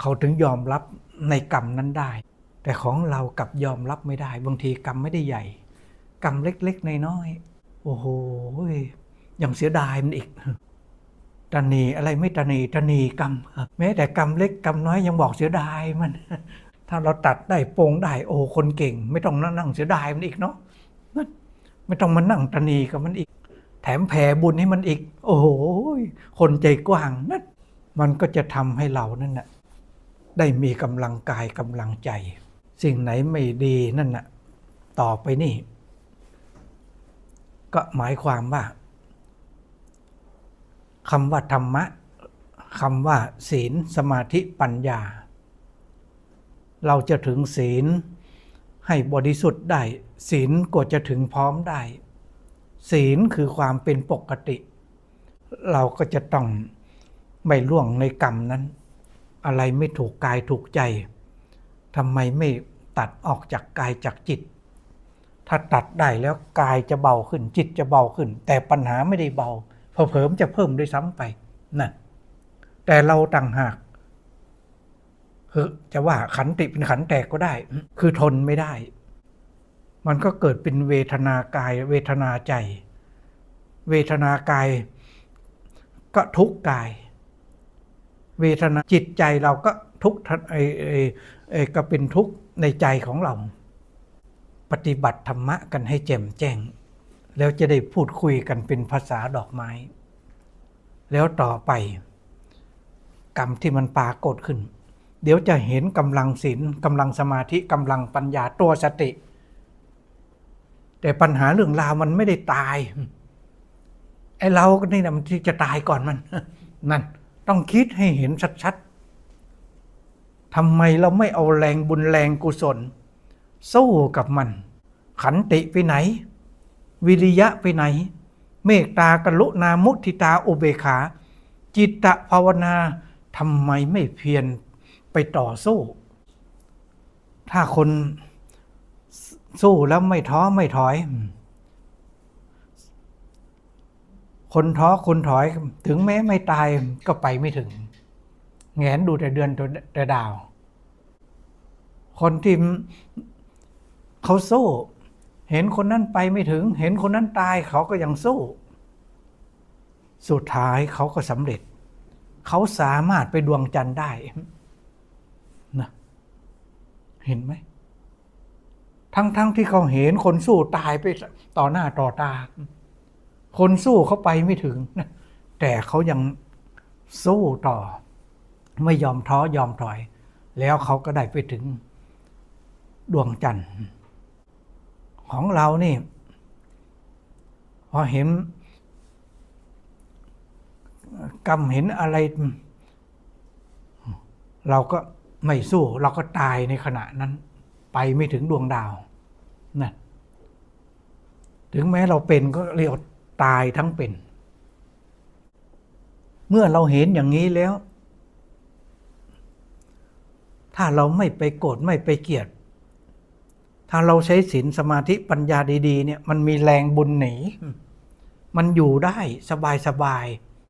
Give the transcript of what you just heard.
เขาถึงยอมรับในกรรมนั้นได้ แต่ของเรากลับยอมรับไม่ได้ บางทีกรรมไม่ได้ใหญ่ กรรมเล็กๆน้อยๆโอ้โหยังเสียดายมันอีกตานีอะไรไม่ตานีตานีกรรม แม้แต่กรรมเล็กกรรมน้อยยังบอกเสียดายมัน ถ้าเราตัดได้โปงได้โอ้คนเก่ง ไม่ต้องนั่งเสียดายมันอีกเนาะไม่ต้องมานั่งตานีกับมันอีก แถมแผ่บุญให้มันอีก โอ้โหคนใจกว้างนั่นมันก็จะทำให้เรานั่นน่ะ ได้มีกำลังกายกำลังใจ สิ่งไหนไม่ดีนั่นน่ะต่อไปนี่ ก็หมายความว่าคำว่าธรรมะคำว่า ศีลสมาธิปัญญา เราจะถึงศีลให้บริสุทธิ์ได้ ศีลก็จะถึงพร้อมได้ ศีลคือความเป็นปกติ เราก็จะต้องไม่ล่วงในกรรมนั้น อะไรไม่ถูกกายถูกใจทำไมไม่ตัดออกจากกายจากจิต ถ้าตัดได้แล้วกายจะเบาขึ้นจิตจะเบาขึ้น แต่ปัญหาไม่ได้เบาเผลอๆจะเพิ่มด้วยซ้ำไปนั่นแต่เราต่างหากคือจะว่าขันติเป็นขันแตกก็ได้ คือทนไม่ได้ มันก็เกิดเป็นเวทนากาย เวทนาใจ เวทนากายก็ทุกข์กาย เวทนาจิตใจเราก็ทุกข์ไอ้ไอ้ก็เป็นทุกข์ในใจของเรา ปฏิบัติธรรมะกันให้แจ่มแจ้ง แล้วจะได้พูดคุยกันเป็นภาษาดอกไม้ แล้วต่อไป กรรมที่มันปรากฏขึ้น เดี๋ยวจะเห็นกำลังศีลกำลังสมาธิกำลังปัญญาตัวสติ แต่ปัญหาเรื่องราวมันไม่ได้ตายไอ้เราก็นี่นะมันที่จะตายก่อนมัน นั่น ต้องคิดให้เห็นชัดๆทำไมเราไม่เอาแรงบุญแรงกุศล สู้กับมัน ขันติไปไหน วิริยะไปไหน เมตตากรุณามุทิตาอุเบขา จิตตภาวนาทำไมไม่เพียรไปต่อสู้ ถ้าคนสู้แล้วไม่ท้อไม่ถอย คนท้อคนถอยถึงแม้ไม่ตายก็ไปไม่ถึงแงนดูแต่เดือนแต่ดาว คนที่เขาสู้ เห็นคนนั้นไปไม่ถึง เห็นคนนั้นตายเขาก็ยังสู้ สุดท้ายเขาก็สำเร็จ เขาสามารถไปดวงจันทร์ได้นะเห็นไหมทั้งๆทที่เขาเห็นคนสู้ตายไปต่อหน้าต่อตา คนสู้เขาไปไม่ถึงนะแต่เขายังสู้ต่อ ไม่ยอมท้อยอมถอย แล้วเขาก็ได้ไปถึงดวงจันทร์ ของเรานี่ พอเห็นกรรมเห็นอะไร เราก็ไม่สู้ เราก็ตายในขณะนั้น ไปไม่ถึงดวงดาวนั่นถึงแม้เราเป็นก็เรียก ตายทั้งเป็น เมื่อเราเห็นอย่างนี้แล้ว ถ้าเราไม่ไปโกรธไม่ไปเกลียด ถ้าเราใช้ศีลสมาธิปัญญาดี ๆ เนี่ย มันมีแรงบุญหนี มันอยู่ได้สบายสบาย